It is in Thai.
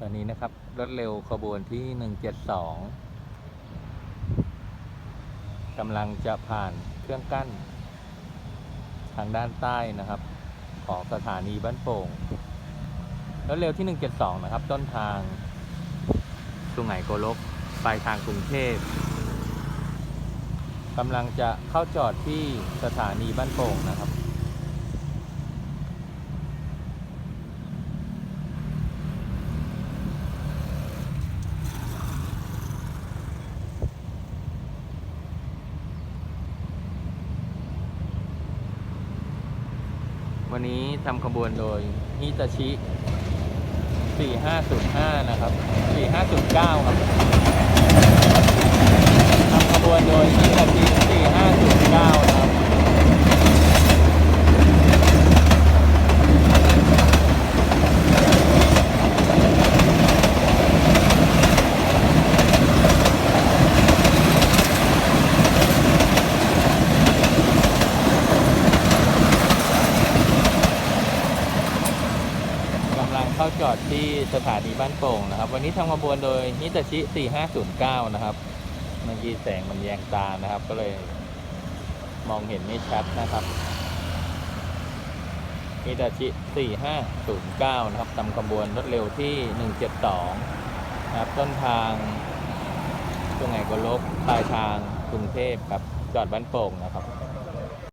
ตอนนี้นะครับ รถเร็วขบวนที่ 172กำลังจะผ่านเครื่องกั้น ทางด้านใต้นะครับ ของสถานีบ้านโป่ง รถเร็วที่ 172 นะครับ ต้นทางสุไหงโกลกปลายทางกรุงเทพกำลังจะเข้าจอดที่สถานีบ้านโป่งนะครับ วันนี้ทำขบวนโดยฮิตาชิ 4505 นะครับ 4509 ครับทำขบวนโดยฮิตาชิ 4509 นะครับ กำลัง เข้าจอดที่สถานีบ้านโป่งนะครับ วันนี้ทำขบวนโดยฮิตาชิ 4509 นะครับ เมื่อกี้แสงมันแยงตานะครับ ก็เลยมองเห็นไม่ชัดนะครับฮิตาชิ 4509 นะครับทำขบวนรถเร็วที่ 172 นะครับ ต้นทางตรงไหนก็ลกปลายทางกรุงเทพครับจอดบ้านโป่งนะครับ